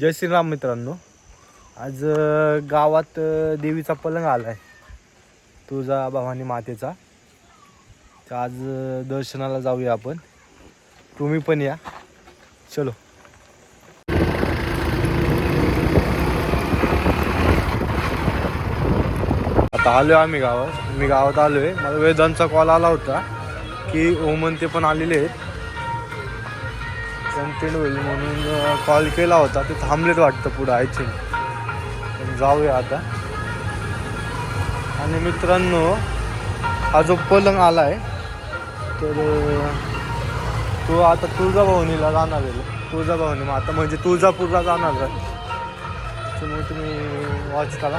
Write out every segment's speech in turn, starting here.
जय श्रीराम मित्रांनो. आज गावात देवीचा पलंग आला आहे तुळजा भवानी मातेचा. तर आज दर्शनाला जाऊया आपण. तुम्ही पण या. चलो. आता आलो आहे आम्ही गावात. मी गावात आलो आहे मला वेदांचा कॉल आला होता की ओमन ते पण आलेले आहेत. कंटेंट होईल म्हणून कॉल केला होता. ते थांबलेत वाटतं पुढं आय पण जाऊया आता. आणि मित्रांनो हा जो पलंग आला आहे तर तो आता तुळजाभवनीला जाणार आहे. तुळजाभवनी मग आता म्हणजे तुळजापूरला जाणार आहे. त्याच्यामुळे तुम्ही वॉच करा.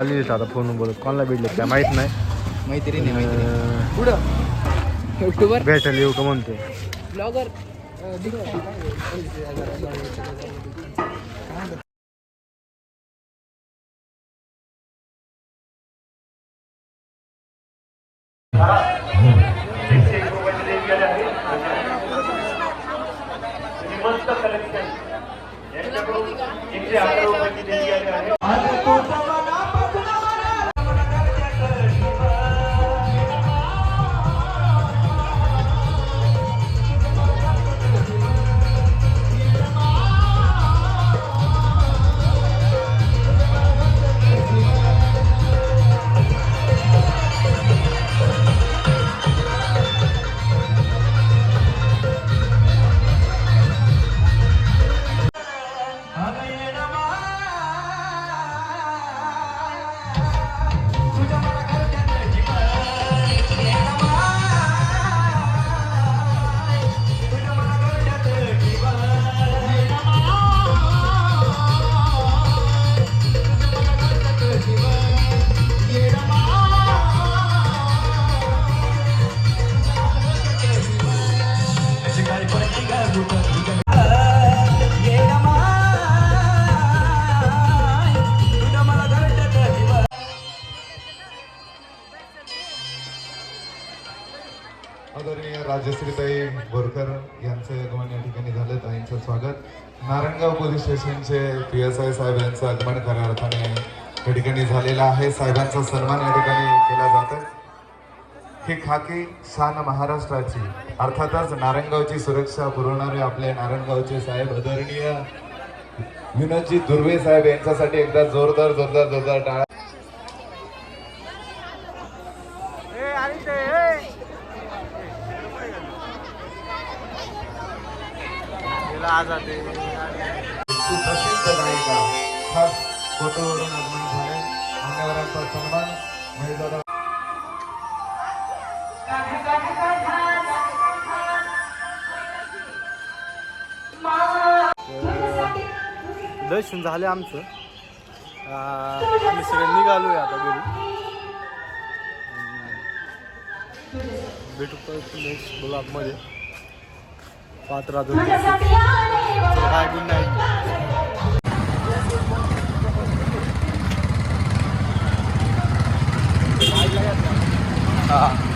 आहेत आली आता फोन बोलत. कोणाला भेटले काय माहीत नाही. मैत्रिणी मैत्रिणी. पुढं. युट्यूबर? भेटायला येऊ का म्हणते ब्लॉगर? अगं येणमा बोरकर यांचं आगमन या ठिकाणी झालं. ताईंचं स्वागत. नारायणगाव पोलीस स्टेशनचे पी एस आय साहेब यांचं आगमन खऱ्या अर्थाने या ठिकाणी झालेलं आहे. साहेबांचा सन्मान या ठिकाणी केला जातो ही खाकी शान महाराष्ट्राची अर्थातच नारायणगावची सुरक्षा पुरवणारे आपले नारायणगावचे साहेब आदरणीय विनोदजी दुर्वे साहेब यांच्यासाठी एकदा जोरदार जोरदार जोरदार टाळा. सुप्रसिद्ध गायिका खास फोटोवरून आगमन झाले मान्यवरांचा सन्मान दर्शन झाले आमचं. आम्ही सगळे निघालो आहे आता घरी. भेटू परत नेक्स्ट ब्लॉगमध्ये पाच राजू काय हां.